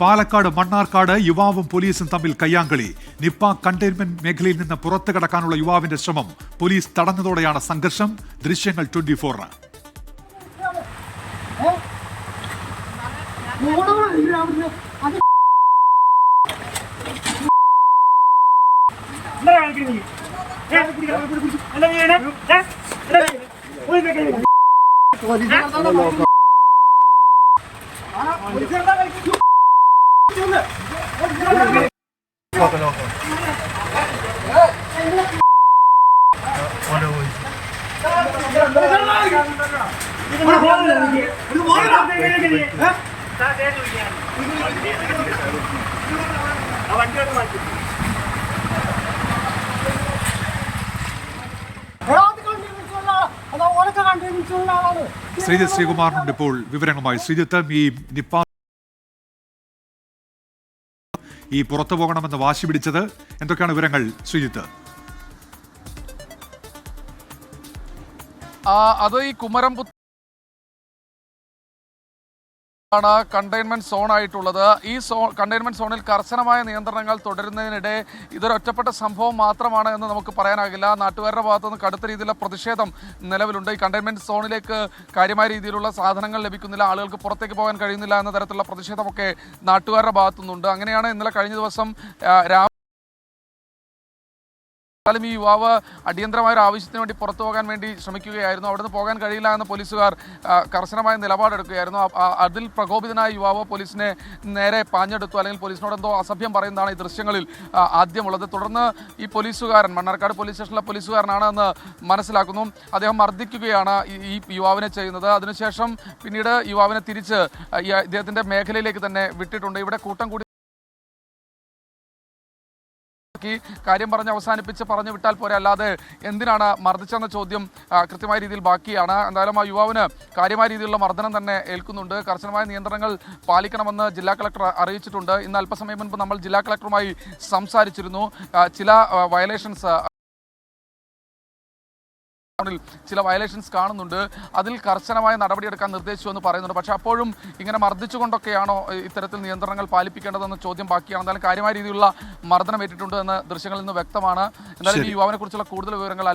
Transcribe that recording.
പാലക്കാട് മണ്ണാർക്കാട് യുവാവും പോലീസും തമ്മിൽ കയ്യാങ്കളി. Nipah containment മേഖലയിൽ നിന്ന് പുറത്തു കടക്കാനുള്ള യുവാവിന്റെ ശ്രമം പോലീസ് തടഞ്ഞതോടെയാണ് സംഘർഷം. ദൃശ്യങ്ങൾ ട്വന്റി ഫോറിന് ശ്രീജിത്ത് ശ്രീകുമാറിനുണ്ട് ഇപ്പോൾ വിവരങ്ങളുമായി. ശ്രീജിത്ത് ഈ നിപ്പ ഈ പുറത്തു പോകണമെന്ന് വാശി പിടിച്ചത്? എന്തൊക്കെയാണ് വിവരങ്ങൾ ശ്രീജിത്ത്? അത് ഈ കുമരംപുത്ത ആണ് കണ്ടെയ്ൻമെന്റ് സോൺ ആയിട്ടുള്ളത്. ഈ സോ കണ്ടെയ്ൻമെന്റ് സോണിൽ കർശനമായ നിയന്ത്രണങ്ങൾ തുടരുന്നതിനിടെ ഇതൊരു ഒറ്റപ്പെട്ട സംഭവം മാത്രമാണ് എന്ന് നമുക്ക് പറയാനാകില്ല. നാട്ടുകാരുടെ ഭാഗത്തു നിന്ന് കടുത്ത രീതിയിലുള്ള പ്രതിഷേധം നിലവിലുണ്ട്. ഈ കണ്ടെയ്ൻമെന്റ് സോണിലേക്ക് കാര്യമായ രീതിയിലുള്ള സാധനങ്ങൾ ലഭിക്കുന്നില്ല. ആളുകൾക്ക് പുറത്തേക്ക് പോകാൻ കഴിയുന്നില്ല എന്ന തരത്തിലുള്ള പ്രതിഷേധമൊക്കെ നാട്ടുകാരുടെ ഭാഗത്തു നിന്നുണ്ട് അങ്ങനെയാണ് ഇന്നലെ കഴിഞ്ഞ ദിവസം എന്നാലും ഈ യുവാവ് അടിയന്തരമായ ഒരു ആവശ്യത്തിന് വേണ്ടി പുറത്തു പോകാൻ വേണ്ടി ശ്രമിക്കുകയായിരുന്നു. അവിടുന്ന് പോകാൻ കഴിയില്ല എന്ന് പോലീസുകാർ കർശനമായ നിലപാടെടുക്കുകയായിരുന്നു. അതിൽ പ്രകോപിതനായ യുവാവ് പോലീസിനെ നേരെ പാഞ്ഞെടുത്തു. അല്ലെങ്കിൽ പോലീസിനോട് എന്തോ അസഭ്യം പറയുന്നതാണ് ഈ ദൃശ്യങ്ങളിൽ ആദ്യമുള്ളത്. തുടർന്ന് ഈ പോലീസുകാരൻ മണ്ണാർക്കാട് പോലീസ് സ്റ്റേഷനിലെ പോലീസുകാരനാണ് എന്ന് മനസ്സിലാക്കുന്നു. അദ്ദേഹം മർദ്ദിക്കുകയാണ് ഈ- യുവാവിനെ ചെയ്യുന്നത്. അതിനുശേഷം പിന്നീട് യുവാവിനെ തിരിച്ച് ഇദ്ദേഹത്തിന്റെ മേഖലയിലേക്ക് തന്നെ വിട്ടിട്ടുണ്ട്. ഇവിടെ കൂട്ടം കൂടി ഈ കാര്യം പറഞ്ഞ് അവസാനിപ്പിച്ച് പറഞ്ഞു വിട്ടാൽ പോരെ. അല്ലാതെ എന്തിനാണ് മർദ്ദിച്ചെന്ന ചോദ്യം കൃത്യമായ രീതിയിൽ ബാക്കിയാണ്. എന്തായാലും ആ യുവാവിന് കാര്യമായ രീതിയിലുള്ള മർദ്ദനം തന്നെ ഏൽക്കുന്നുണ്ട്. കർശനമായ നിയന്ത്രണങ്ങൾ പാലിക്കണമെന്ന് ജില്ലാ കളക്ടർ അറിയിച്ചിട്ടുണ്ട്. ഇന്ന് അല്പസമയം മുൻപ് നമ്മൾ ജില്ലാ കളക്ടറുമായി സംസാരിച്ചിരുന്നു. ചില വയലേഷൻസ് ിൽ ചില വയലേഷൻസ് കാണുന്നുണ്ട്. അതിൽ കർശനമായ നടപടിയെടുക്കാൻ നിർദ്ദേശിച്ചു എന്ന് പറയുന്നുണ്ട്. പക്ഷേ അപ്പോഴും ഇങ്ങനെ മർദ്ദിച്ചുകൊണ്ടൊക്കെയാണോ ഇത്തരത്തിൽ നിയന്ത്രണങ്ങൾ പാലിപ്പിക്കേണ്ടതെന്ന ചോദ്യം ബാക്കിയാണ്. എന്തായാലും കാര്യമായ രീതിയിലുള്ള മർദ്ദനം ഏറ്റിട്ടുണ്ട് എന്ന് ദൃശ്യങ്ങളിൽ നിന്ന് വ്യക്തമാണ്. എന്തായാലും ഈ യുവാവിനെ കുറിച്ചുള്ള കൂടുതൽ വിവരങ്ങൾ